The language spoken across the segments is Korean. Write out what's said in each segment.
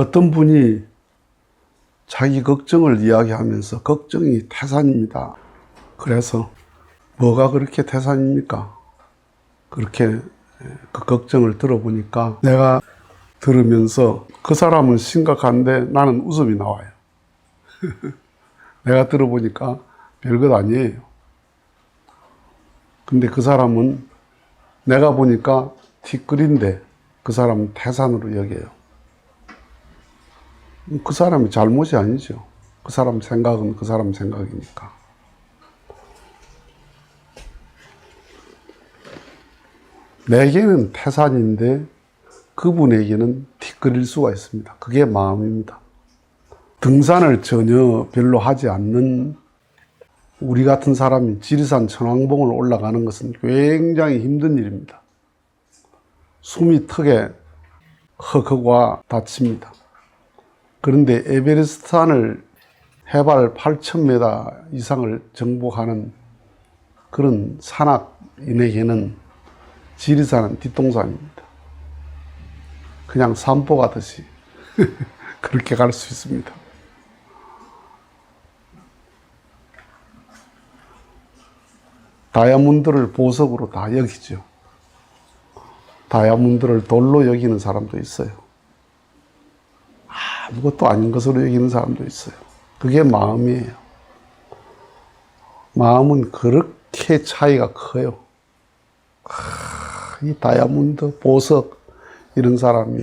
어떤 분이 자기 걱정을 이야기하면서 걱정이 태산입니다. 그래서 뭐가 그렇게 태산입니까? 그렇게 그 걱정을 들어보니까 내가 들으면서 그 사람은 심각한데 나는 웃음이 나와요. 내가 들어보니까 별것 아니에요. 근데 그 사람은 내가 보니까 티끌인데 그 사람은 태산으로 여겨요. 그 사람이 잘못이 아니죠. 그 사람 생각은 그 사람 생각이니까. 내게는 태산인데 그분에게는 티끌일 수가 있습니다. 그게 마음입니다. 등산을 전혀 별로 하지 않는 우리 같은 사람이 지리산 천왕봉을 올라가는 것은 굉장히 힘든 일입니다. 숨이 턱에 헉헉와 닫힙니다. 그런데 에베레스트 산을 해발 8,000m 이상을 정복하는 그런 산악인에게는 지리산은 뒷동산입니다. 그냥 산보 가듯이 그렇게 갈 수 있습니다. 다이아몬드를 보석으로 다 여기죠. 다이아몬드를 돌로 여기는 사람도 있어요. 아무것도 아닌 것으로 여기는 사람도 있어요. 그게 마음이에요. 마음은 그렇게 차이가 커요. 아, 이 다이아몬드, 보석, 이런 사람이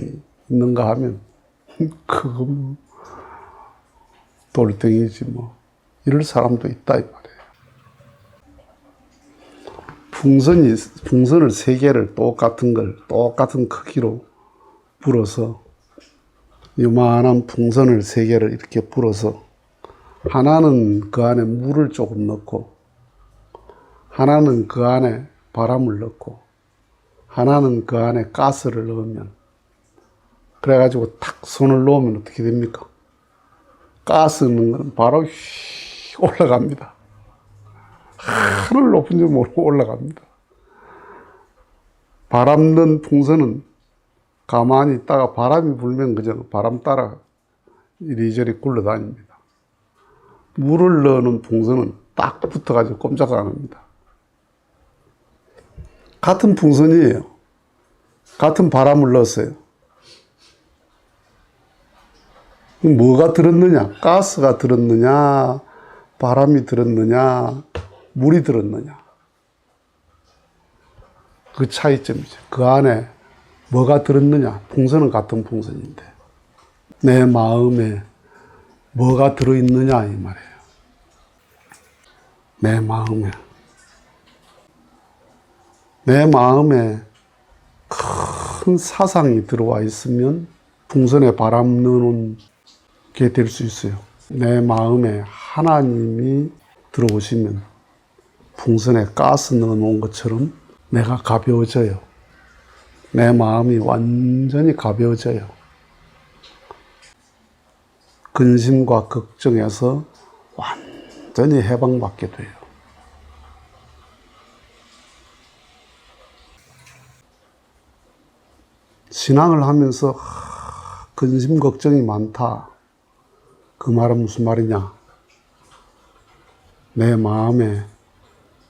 있는가 하면, 뭐, 돌덩이지 뭐. 이럴 사람도 있다, 이 말이에요. 풍선이, 풍선을 세 개를 똑같은 걸 똑같은 크기로 불어서 요만한 풍선을 세 개를 이렇게 불어서 하나는 그 안에 물을 조금 넣고 하나는 그 안에 바람을 넣고 하나는 그 안에 가스를 넣으면 그래가지고 탁 손을 놓으면 어떻게 됩니까? 가스 넣는 건 바로 휙 올라갑니다. 하늘 높은 줄 모르고 올라갑니다. 바람 넣은 풍선은 가만히 있다가 바람이 불면 그저 바람 따라 이리저리 굴러다닙니다. 물을 넣는 풍선은 딱 붙어가지고 꼼짝 안 합니다. 같은 풍선이에요. 같은 바람을 넣었어요. 뭐가 들었느냐? 가스가 들었느냐? 바람이 들었느냐? 물이 들었느냐? 그 차이점이죠. 그 안에 뭐가 들었느냐? 풍선은 같은 풍선인데 내 마음에 뭐가 들어있느냐 이 말이에요. 내 마음에 내 마음에 큰 사상이 들어와 있으면 풍선에 바람 넣는 게 될 수 있어요. 내 마음에 하나님이 들어오시면 풍선에 가스 넣어 놓은 것처럼 내가 가벼워져요. 내 마음이 완전히 가벼워져요. 근심과 걱정에서 완전히 해방받게 돼요. 신앙을 하면서 하, 근심 걱정이 많다. 그 말은 무슨 말이냐? 내 마음에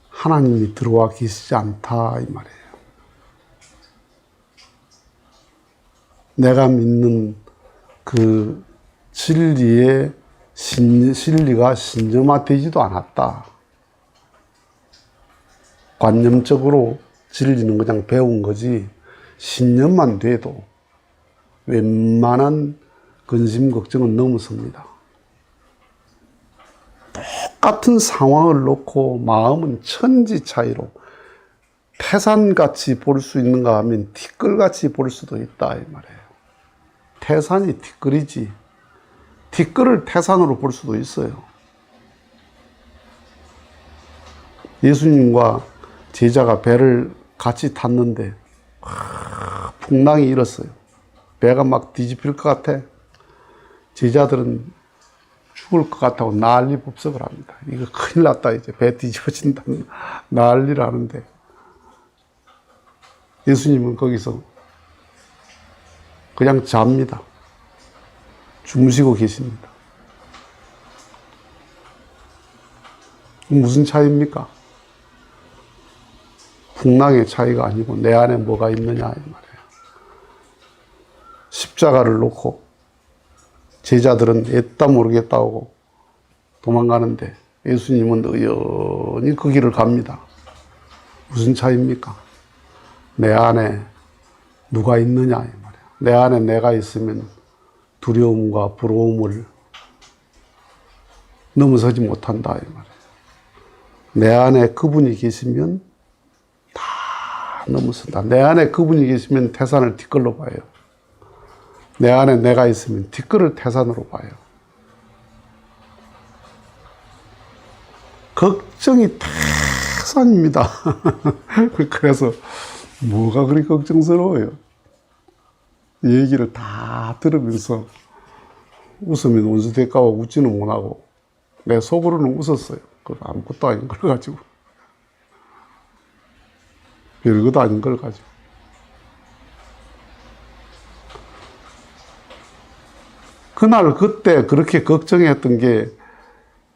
하나님이 들어와 계시지 않다 이 말이에요. 내가 믿는 그 진리의 신, 진리가 신점화되지도 않았다. 관념적으로 진리는 그냥 배운 거지 신념만 돼도 웬만한 근심 걱정은 넘어섭니다. 똑같은 상황을 놓고 마음은 천지 차이로 태산같이 볼 수 있는가 하면 티끌같이 볼 수도 있다 이 말이에요. 태산이 티끌이지 티끌을 태산으로 볼 수도 있어요. 예수님과 제자가 배를 같이 탔는데 하, 풍랑이 일었어요. 배가 막 뒤집힐 것 같아. 제자들은 죽을 것 같다고 난리 법석을 합니다. 이거 큰일 났다. 이제 배 뒤집어진다는 난리를 하는데 예수님은 거기서 그냥 잡니다. 주무시고 계십니다. 무슨 차이입니까? 풍랑의 차이가 아니고 내 안에 뭐가 있느냐 이 말이에요. 십자가를 놓고 제자들은 애따 모르겠다고 도망가는데 예수님은 의연히 그 길을 갑니다. 무슨 차이입니까? 내 안에 누가 있느냐. 내 안에 내가 있으면 두려움과 부러움을 넘어서지 못한다 이 말이에요. 내 안에 그분이 계시면 다 넘어선다. 내 안에 그분이 계시면 태산을 뒷걸로 봐요. 내 안에 내가 있으면 뒷걸을 태산으로 봐요. 걱정이 태산입니다. 그래서 뭐가 그리 걱정스러워요? 이 얘기를 다 들으면서 웃으면 원수 대가고 웃지는 못하고 내 속으로는 웃었어요. 그 아무것도 아닌 걸 가지고 별것도 아닌 걸 가지고 그날 그때 그렇게 걱정했던 게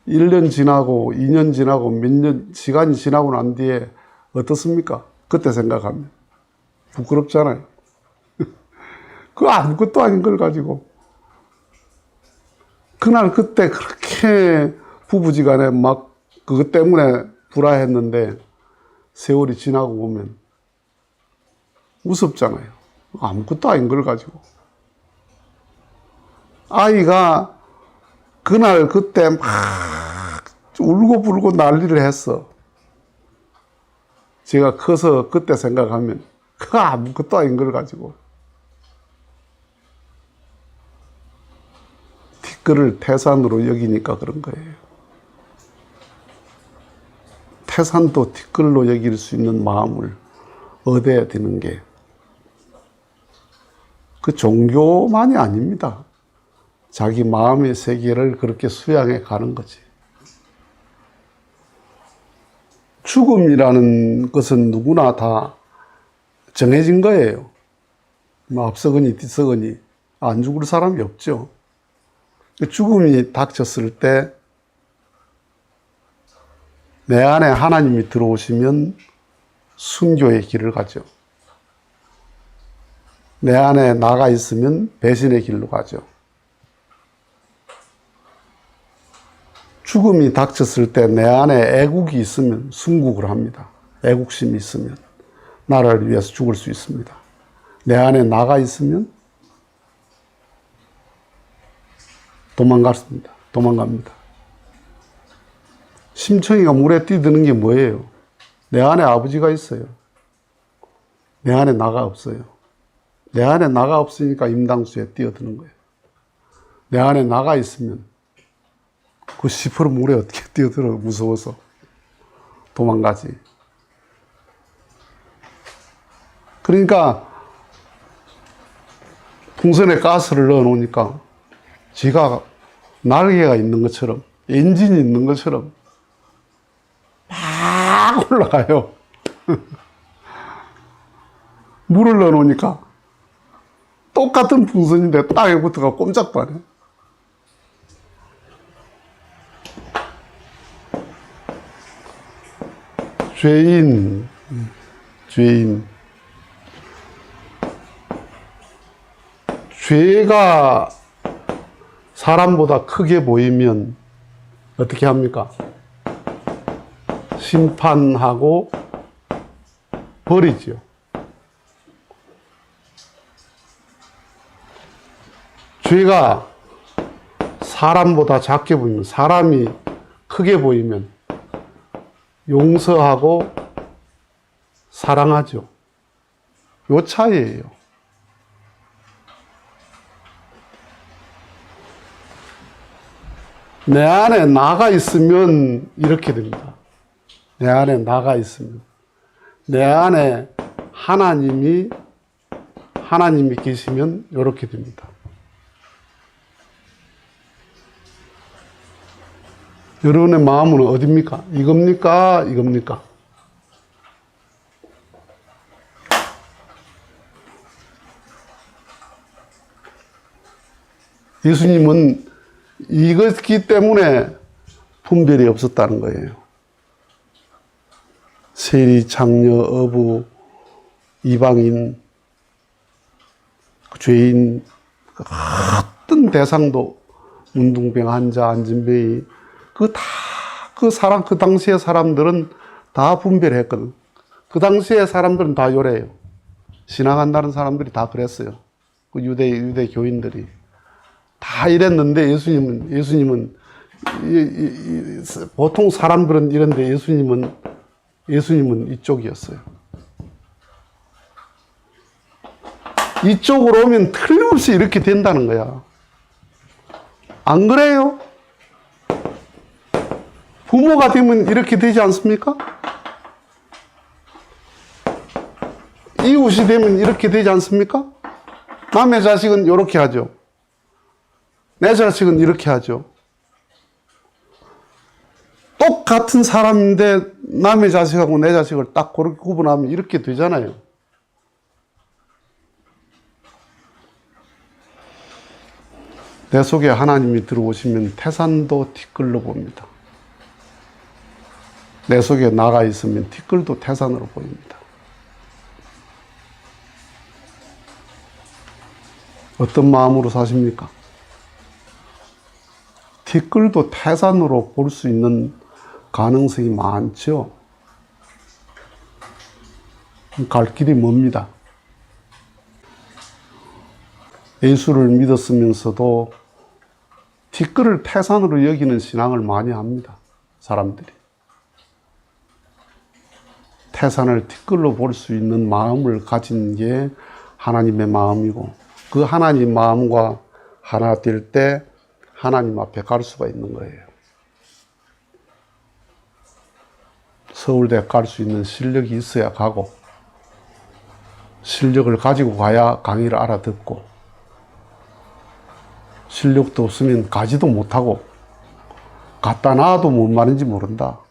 1년 지나고 2년 지나고 몇 년 시간이 지나고 난 뒤에 어떻습니까? 그때 생각하면 부끄럽잖아요. 그 아무것도 아닌 걸 가지고 그날 그때 그렇게 부부지간에 막 그것 때문에 불화했는데 세월이 지나고 보면 우습잖아요. 아무것도 아닌 걸 가지고. 아이가 그날 그때 막 울고 불고 난리를 했어. 제가 커서 그때 생각하면 그 아무것도 아닌 걸 가지고 티끌을 태산으로 여기니까 그런 거예요. 태산도 티끌로 여길 수 있는 마음을 얻어야 되는 게 그 종교만이 아닙니다. 자기 마음의 세계를 그렇게 수양해 가는 거지. 죽음이라는 것은 누구나 다 정해진 거예요. 뭐 앞서거니 뒤서거니 안 죽을 사람이 없죠. 죽음이 닥쳤을 때 내 안에 하나님이 들어오시면 순교의 길을 가죠. 내 안에 나가 있으면 배신의 길로 가죠. 죽음이 닥쳤을 때 내 안에 애국이 있으면 순국을 합니다. 애국심이 있으면 나라를 위해서 죽을 수 있습니다. 내 안에 나가 있으면 도망갔습니다. 도망갑니다. 심청이가 물에 뛰드는 게 뭐예요? 내 안에 아버지가 있어요. 내 안에 나가 없어요. 내 안에 나가 없으니까 임당수에 뛰어드는 거예요. 내 안에 나가 있으면 그 시퍼런 물에 어떻게 뛰어들어 무서워서 도망가지. 그러니까 풍선에 가스를 넣어 놓으니까 지가 날개가 있는 것처럼 엔진이 있는 것처럼 막 올라가요. 물을 넣어 놓으니까 똑같은 풍선인데 땅에 붙어가 꼼짝도 안 해. 죄인, 죄인. 죄가 사람보다 크게 보이면 어떻게 합니까? 심판하고 버리죠. 죄가 사람보다 작게 보이면, 사람이 크게 보이면 용서하고 사랑하죠. 요 차이예요. 내 안에 나가 있으면 이렇게 됩니다. 내 안에 나가 있으면. 내 안에 하나님이, 하나님이 계시면 이렇게 됩니다. 여러분의 마음은 어딥니까? 이겁니까? 이겁니까? 예수님은 이것기 때문에 분별이 없었다는 거예요. 세리, 장녀, 어부, 이방인, 죄인, 그 어떤 대상도 문둥병 환자, 안진뱅이, 그 다, 그 사람, 그 당시의 사람들은 다 분별했거든. 그 당시의 사람들은 다 요래요. 신앙한다는 사람들이 다 그랬어요. 그 유대, 유대 교인들이. 다 이랬는데 예수님은, 예수님은, 이, 이, 이, 보통 사람들은 이런데 예수님은, 예수님은 이쪽이었어요. 이쪽으로 오면 틀림없이 이렇게 된다는 거야. 안 그래요? 부모가 되면 이렇게 되지 않습니까? 이웃이 되면 이렇게 되지 않습니까? 남의 자식은 이렇게 하죠. 내 자식은 이렇게 하죠. 똑같은 사람인데 남의 자식하고 내 자식을 딱 그렇게 구분하면 이렇게 되잖아요. 내 속에 하나님이 들어오시면 태산도 티끌로 봅니다. 내 속에 나가 있으면 티끌도 태산으로 보입니다. 어떤 마음으로 사십니까? 티끌도 태산으로 볼 수 있는 가능성이 많죠. 갈 길이 멉니다. 예수를 믿었으면서도 티끌을 태산으로 여기는 신앙을 많이 합니다. 사람들이. 태산을 티끌로 볼 수 있는 마음을 가진 게 하나님의 마음이고 그 하나님 마음과 하나 될 때 하나님 앞에 갈 수가 있는 거예요. 서울대 갈 수 있는 실력이 있어야 가고 실력을 가지고 가야 강의를 알아듣고 실력도 없으면 가지도 못하고 갖다 놔도 뭔 말인지 모른다.